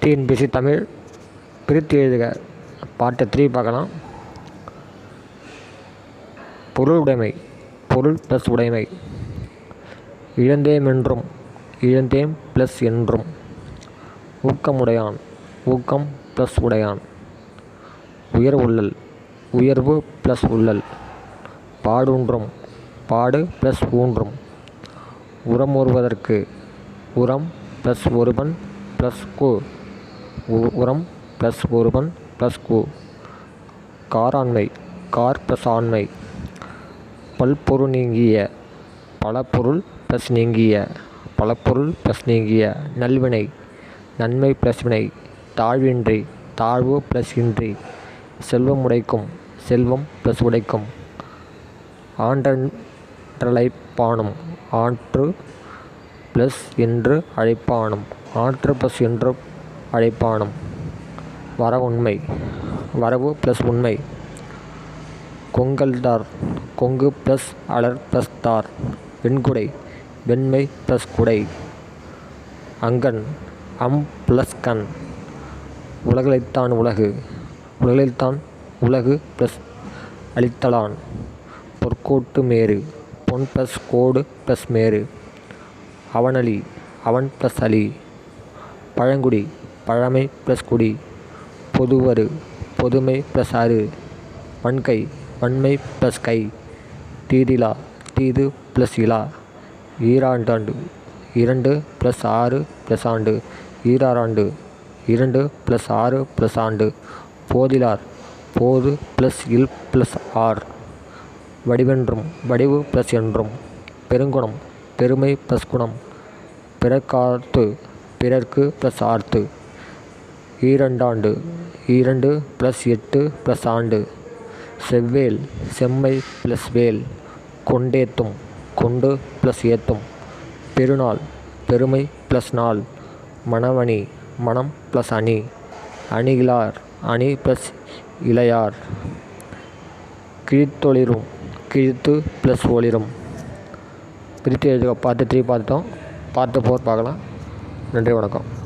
TNPSC Tamil பிரித்து எழுதுக. பாட்டு த்ரீ பார்க்கலாம். பொருள் உடைமை பொருள் ப்ளஸ் உடைமை. இழந்தேமென்றும் இழந்தேம் ப்ளஸ் என்றும். ஊக்கமுடையான் ஊக்கம் ப்ளஸ் உடையான். உயர் உள்ளல் உயர்வு ப்ளஸ் உள்ளல். பாடூன்றும் பாடு ப்ளஸ் ஊன்றும். உரம் ஒருவதற்கு உரம் ப்ளஸ் ஒருவன் ப்ளஸ் கு. உரம் ப்ளஸ் ஒருவன் ப்ளஸ் கு. காராண்மை கார் ப்ளஸ் ஆண்மை பல்பொரு நீங்கிய பலபொருள் ப்ளஸ் நீங்கிய பலபொருள் ப்ளஸ் நீங்கிய. நல்வினை நன்மை ப்ளஸ் வினை. தாழ்வின்றி தாழ்வு ப்ளஸ் இன்றி. செல்வம் உடைக்கும் செல்வம் ப்ளஸ் உடைக்கும். ஆன்றழைப்பானும் ஆற்று ப்ளஸ் என்று அழைப்பானும். ஆற்று ப்ளஸ் என்று அழைப்பானம் வர உண்மை. வரவு ப்ளஸ் உண்மை. கொங்கல்தார் கொங்கு ப்ளஸ் அலர் ப்ளஸ் தார். வெண்குடை. வெண்மை ப்ளஸ் குடை. அங்கன். அம் ப்ளஸ் கண். உலகளைத்தான் உலகு. உலகில்தான் உலகு ப்ளஸ் அளித்தலான் பொற்கோட்டு மேரு பொன் ப்ளஸ் கோடு ப்ளஸ் மேரு அவனலி அவன் ப்ளஸ் அலி பழங்குடி. பழமை ப்ளஸ் குடி பொதுவரு பொதுமை ப்ளஸ் அரு வன்கை வன்மை ப்ளஸ் கை தீதிலா தீது ப்ளஸ் இலா ஈராண்டாண்டு இரண்டு ப்ளஸ் ஆறு ப்ளஸ் ஆண்டு ஈராறாண்டு இரண்டு ப்ளஸ் ஆறு ப்ளஸ் ஆண்டு போதிலார் போது ப்ளஸ் இல் ப்ளஸ் ஆர் வடிவென்றும் வடிவு ப்ளஸ் என்றும் பெருங்குணம் பெருமை ப்ளஸ் குணம் பிறக்கார்த்து பிறர்க்கு ப்ளஸ் ஆர்த்து. ஈரண்டாண்டு இரண்டு ப்ளஸ் எட்டு ப்ளஸ் ஆண்டு. செவ்வேல் செம்மை ப்ளஸ் வேல். கொண்டேத்தும் கொண்டு ப்ளஸ் ஏத்தும். பெருநாள் பெருமை ப்ளஸ் நாள். மணவணி மணம் ப்ளஸ் அணி. அணிகிலார் அணி ப்ளஸ் இளையார். கிழித்தொளிரும் கிழித்து ப்ளஸ் ஒளிரும். பிரித்து எழுதுக பார்த்து த்ரீ பார்த்தோம் பார்த்து ஃபோர் பார்க்கலாம். நன்றி வணக்கம்.